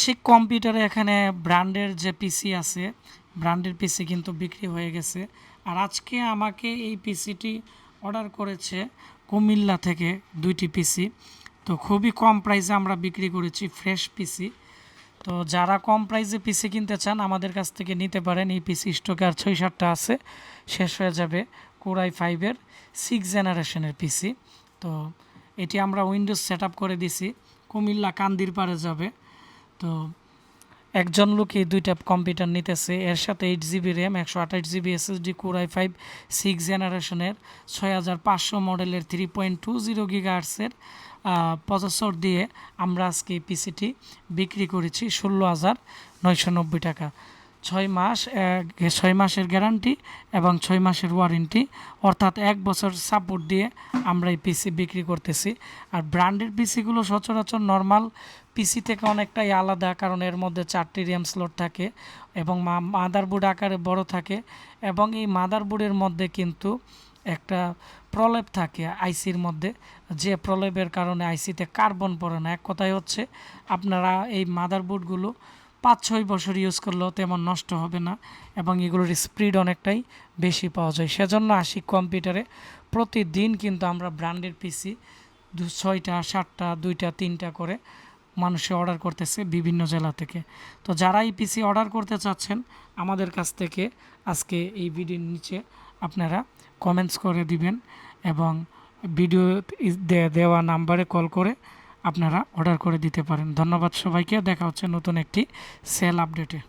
সেই কম্পিউটারে এখানে ব্র্যান্ডের যে পিসি আছে, ব্র্যান্ডের পিসি কিন্তু বিক্রি হয়ে গেছে। আর আজকে আমাকে এই পিসিটি অর্ডার করেছে কুমিল্লা থেকে দুইটি পিসি তো খুবই কম প্রাইসে আমরা বিক্রি করেছি ফ্রেশ পিসি তো যারা কম প্রাইসে পিসি কিনতে চান, আমাদের কাছ থেকে নিতে পারেন। এই পিসি স্টকে আর ছয় সাতটা আছে, শেষ হয়ে যাবে কোরাই ফাইভের সিক্স জেনারেশনের পিসি তো এটি আমরা উইন্ডোজ সেট করে দিছি। কুমিল্লা কান্দির পারে যাবে। তো একজন লোকই দুইটা কম্পিউটার নিতেছে। এর সাথে এইট জিবি র্যাম একশো আঠাশ GB SSD core i five six জেনারেশনের ছয় হাজার পাঁচশো মডেলের থ্রি পয়েন্ট টু জিরো গিগার্সের প্রসেসর দিয়ে আমরা আজকে পিসিটি বিক্রি করেছি ষোলো হাজার নয়শো নব্বই টাকা। ছয় মাস ছয় মাসের গ্যারান্টি এবং ছয় মাসের ওয়ারেন্টি। অর্থাৎ এক বছর সাপোর্ট দিয়ে আমরা এই পিসি বিক্রি করতেছি। আর ব্র্যান্ডেড পিসিগুলো সচরাচর নর্মাল। পিসি থেকে অনেকটাই আলাদা কারণ এর মধ্যে চারটি র্যাম স্লট থাকে এবং মাদারবোর্ড আকারে বড় থাকে এবং এই মাদারবোর্ডের মধ্যে কিন্তু একটা প্রলেপ থাকে আইসির মধ্যে। যে প্রলেপের কারণে আইসিতে কার্বন পড়ে না। এক কথায় হচ্ছে আপনারা এই মাদারবোর্ডগুলো পাঁচ ছয় বছর ইউজ করলেও তেমন নষ্ট হবে না এবং এগুলোর স্পিড অনেকটাই বেশি পাওয়া যায়। সেজন্য আসি কম্পিউটারে প্রতিদিন কিন্তু আমরা ব্র্যান্ডের পিসি দু, ছয়টা, সাতটা, দুইটা, তিনটা করে মানুষে অর্ডার করতেছে বিভিন্ন জেলা থেকে। তো যারা এই পিসি অর্ডার করতে চাচ্ছেন, আমাদের কাছ থেকে আজকে এই ভিডিওর নিচে আপনারা কমেন্টস করে দিবেন এবং ভিডিও দেওয়া নাম্বারে কল করে আপনারা অর্ডার করে দিতে পারেন। ধন্যবাদ সবাইকে। দেখা হচ্ছে নতুন একটি সেল আপডেটে